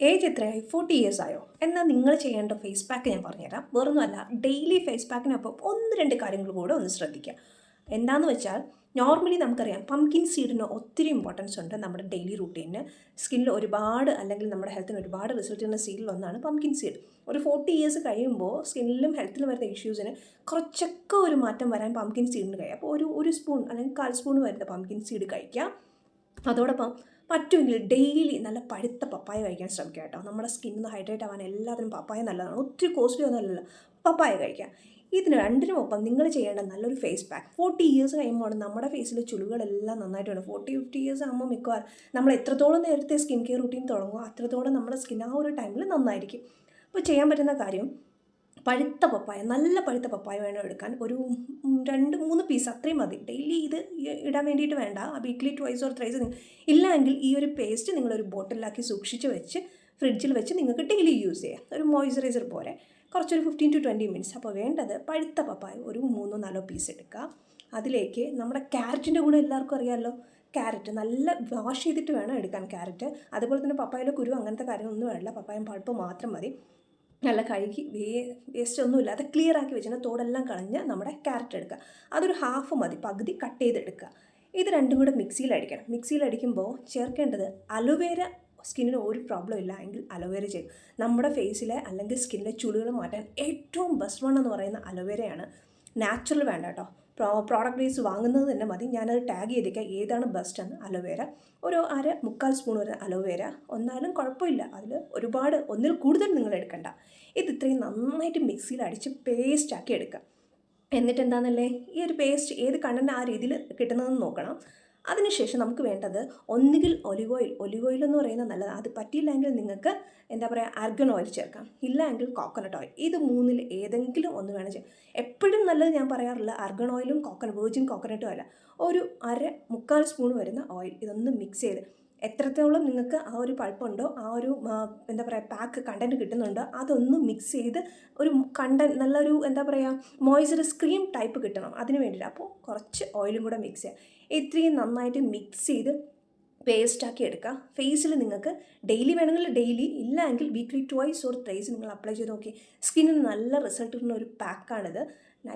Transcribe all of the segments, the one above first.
Age എത്രയായി? Forty years ആയോ? എന്നാൽ നിങ്ങൾ ചെയ്യേണ്ട ഫേസ് പാക്ക് ഞാൻ പറഞ്ഞുതരാം. വേറൊന്നുമല്ല ഡെയിലി ഫേസ് പാക്കിനൊപ്പം ഒന്ന് രണ്ട് കാര്യങ്ങൾ കൂടെ ഒന്ന് ശ്രദ്ധിക്കുക. എന്താന്ന് വെച്ചാൽ നോർമലി നമുക്കറിയാം പംകിൻ സീഡിന് ഒത്തിരി ഇമ്പോർട്ടൻസ് ഉണ്ട് നമ്മുടെ ഡെയിലി റൂട്ടീന് സ്കിന്നിൽ ഒരുപാട് അല്ലെങ്കിൽ നമ്മുടെ ഹെൽത്തിന് ഒരുപാട് റിസൾട്ട് ചെയ്യുന്ന സീഡിൽ ഒന്നാണ് പംകിൻ സീഡ് ഒരു ഫോർട്ടി ഇയേഴ്സ് കഴിയുമ്പോൾ സ്കിന്നിലും ഹെൽത്തിലും വരുന്ന ഇഷ്യൂസിന് കുറച്ചൊക്കെ ഒരു മാറ്റം വരാൻ പംകിൻ സീഡിന് കഴിയും. അപ്പോൾ ഒരു ഒരു സ്പൂൺ അല്ലെങ്കിൽ കാൽ സ്പൂൺ വരുന്ന പംകിൻ സീഡ് കഴിക്കാം. അതോടൊപ്പം പറ്റുമെങ്കിൽ ഡെയിലി നല്ല പഴുത്ത പപ്പായ കഴിക്കാൻ ശ്രമിക്കുക കേട്ടോ. നമ്മുടെ സ്കിന്ന് ഹൈഡ്രേറ്റ് ആവാൻ എല്ലാത്തിനും പപ്പായ നല്ലതാണ്. ഒത്തിരി കോസ്റ്റ്ലി ഒന്നുമല്ലല്ലോ പപ്പായ കഴിക്കാം. ഇതിന് രണ്ടിനും ഒപ്പം നിങ്ങൾ ചെയ്യേണ്ട നല്ലൊരു ഫേസ് പാക്ക് ഫോർട്ടി ഇയേഴ്സ് കഴിയുമ്പോൾ നമ്മുടെ ഫേസിലെ ചുളികളെല്ലാം നന്നായിട്ട് വേണം ഫോർട്ടി ഫിഫ്റ്റി ഇയേഴ്സ് ആകുമ്പോൾ മിക്കവാറും നമ്മൾ എത്രത്തോളം നേരത്തെ സ്കിൻ കെയർ റൂട്ടീൻ തുടങ്ങുമോ അത്രത്തോളം നമ്മുടെ സ്കിൻ ആ ഒരു ടൈമിൽ നന്നായിരിക്കും. അപ്പോൾ ചെയ്യാൻ പറ്റുന്ന കാര്യം പഴുത്ത പപ്പായ നല്ല പഴുത്ത പപ്പായ വേണം എടുക്കാൻ. ഒരു രണ്ട് മൂന്ന് പീസ് അത്രയും മതി. ഡെയിലി ഇത് ഇടാൻ വേണ്ടിയിട്ട് വേണ്ട. വീക്ക്ലി ട്വൈസ് ഓർ ത്രൈസ് ഇല്ലെങ്കിൽ ഈ ഒരു പേസ്റ്റ് നിങ്ങളൊരു ബോട്ടിലാക്കി സൂക്ഷിച്ച് വെച്ച് ഫ്രിഡ്ജിൽ വെച്ച് നിങ്ങൾക്ക് ഡെയിലി യൂസ് ചെയ്യാം. ഒരു മോയ്സ്ചറൈസർ പോലെ. കുറച്ചൊരു ഫിഫ്റ്റീൻ ടു ട്വന്റി മിനിറ്റ്സ് അപ്പോൾ വേണ്ടത് പഴുത്ത പപ്പായ ഒരു മൂന്നോ നാലോ പീസ് എടുക്കുക. അതിലേക്ക് നമ്മുടെ ക്യാരറ്റിന്റെ ഗുണം എല്ലാവർക്കും അറിയാമല്ലോ ക്യാരറ്റ് നല്ല വാഷ് ചെയ്തിട്ട് വേണം എടുക്കാൻ. ക്യാരറ്റ് അതുപോലെ തന്നെ പപ്പായയിലെ കുരു അങ്ങനത്തെ കാര്യങ്ങളൊന്നും വേണ്ട. പപ്പായം പഴുപ്പ് മാത്രം മതി. നല്ല കഴുകി വേ വേസ്റ്റ് ഒന്നുമില്ല അത് ക്ലിയർ ആക്കി വെച്ചിട്ട് തോടെല്ലാം കളഞ്ഞ് നമ്മുടെ ക്യാരറ്റ് എടുക്കുക. അതൊരു ഹാഫ് മതി പകുതി കട്ട് ചെയ്തെടുക്കുക ഇത് രണ്ടും കൂടെ മിക്സിയിൽ അടിക്കണം. മിക്സിയിൽ അടിക്കുമ്പോൾ ചേർക്കേണ്ടത് അലോവേര സ്കിന്നിന് ഒരു പ്രോബ്ലം ഇല്ല. എങ്കിൽ അലോവേര ചെയ്യും. നമ്മുടെ ഫേസിലെ അല്ലെങ്കിൽ സ്കിന്നിലെ ചുളികൾ മാറ്റാൻ ഏറ്റവും ബെസ്റ്റ് വൺ എന്ന് പറയുന്ന അലോവേരയാണ്. നാച്ചുറൽ വേണ്ട കേട്ടോ. പ്രോഡക്റ്റ് ബേസ് വാങ്ങുന്നത് തന്നെ മതി. ഞാനത് ടാഗ് ചെയ്തേക്കാം. ഏതാണ് ബെസ്റ്റ് എന്ന്? അലോവേര ഒരു അര മുക്കാൽ സ്പൂൺ വരെ അലോവേര ഒന്നാലും കുഴപ്പമില്ല. അതിൽ ഒരുപാട് ഒന്നിൽ കൂടുതൽ നിങ്ങൾ എടുക്കണ്ട. ഇത് ഇത്രയും നന്നായിട്ട് മിക്സിയിൽ അടിച്ച് പേസ്റ്റാക്കി എടുക്കുക. എന്നിട്ട് എന്താണെന്നല്ലേ ഈ ഒരു പേസ്റ്റ് ഏത് കണ്ടന്റ് ആ രീതിയിൽ കിട്ടുന്നതെന്ന് നോക്കണം. അതിനുശേഷം നമുക്ക് വേണ്ടത് ഒന്നുകിൽ ഒലിവ് ഓയിൽ. ഒലിവ് ഓയിൽ എന്ന് പറയുന്നത് നല്ലത്. അത് പറ്റിയില്ലെങ്കിൽ നിങ്ങൾക്ക് എന്താ പറയുക ആർഗൺ ഓയിൽ ചേർക്കാം. ഇല്ല എങ്കിൽ കോക്കനട്ട് ഓയിൽ ഇത് മൂന്നിൽ ഏതെങ്കിലും ഒന്ന് വേണം ചെയ്യാം എപ്പോഴും നല്ലത് ഞാൻ പറയാറില്ല ആർഗൺ ഓയിലും കോക്കനട്ട് വെർജിൻ കോക്കനട്ടും അല്ല ഒരു അര മുക്കാൽ സ്പൂൺ വരുന്ന ഓയിൽ ഇതൊന്ന് മിക്സ് ചെയ്ത് എത്രത്തോളം നിങ്ങൾക്ക് ആ ഒരു പൾപ്പുണ്ടോ ആ ഒരു എന്താ പറയുക പാക്ക് കണ്ടന്റ് കിട്ടുന്നുണ്ടോ അതൊന്ന് മിക്സ് ചെയ്ത് ഒരു കണ്ടൻ നല്ലൊരു എന്താ പറയുക മോയ്സ്ചറൈസ് ക്രീം ടൈപ്പ് കിട്ടണം. അതിന് വേണ്ടിയിട്ട് അപ്പോൾ കുറച്ച് ഓയിലും കൂടെ മിക്സ് ചെയ്യുക ഇത്രയും നന്നായിട്ട് മിക്സ് ചെയ്ത് പേസ്റ്റാക്കി എടുക്കുക. ഫേസിൽ നിങ്ങൾക്ക് ഡെയിലി വേണമെങ്കിൽ ഡെയിലി ഇല്ല എങ്കിൽ വീക്ക്ലി ട്വൈസ് ഓർ ത്രൈസ് നിങ്ങൾ അപ്ലൈ ചെയ്ത് നോക്കി. സ്കിന്നിന് നല്ല റിസൾട്ട് കിട്ടുന്ന ഒരു പാക്കാണിത്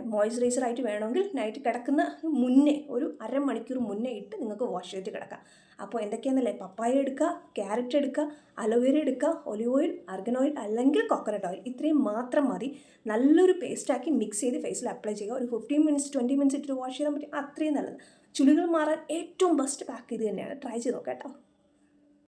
മോയ്സ്ചറൈസർ ആയിട്ട് വേണമെങ്കിൽ നൈറ്റ് കിടക്കുന്ന മുന്നേ ഒരു അരമണിക്കൂർ മുന്നേ ഇട്ട് നിങ്ങൾക്ക് വാഷ് ചെയ്തിട്ട് കിടക്കാം. അപ്പോൾ എന്തൊക്കെയാണെന്നല്ലേ പപ്പായ എടുക്കുക ക്യാരറ്റ് എടുക്കുക അലോവേര എടുക്കുക ഒലിവ് ഓയിൽ അർഗൻ ഓയിൽ അല്ലെങ്കിൽ കോക്കനട്ട് ഓയിൽ ഇത്രയും മാത്രം മതി. നല്ലൊരു പേസ്റ്റാക്കി മിക്സ് ചെയ്ത് ഫേസിൽ അപ്ലൈ ചെയ്യുക. ഒരു ഫിഫ്റ്റീൻ മിനിറ്റ്സ് ട്വന്റി മിനിറ്റ്സ് ഇട്ട് വാഷ് ചെയ്താൽ പറ്റും അത്രയും നല്ലത്. ചുളികൾ മാറാൻ ഏറ്റവും ബെസ്റ്റ് പാക്ക് ഇത് തന്നെയാണ്. ട്രൈ ചെയ്ത് നോക്കാം കേട്ടോ.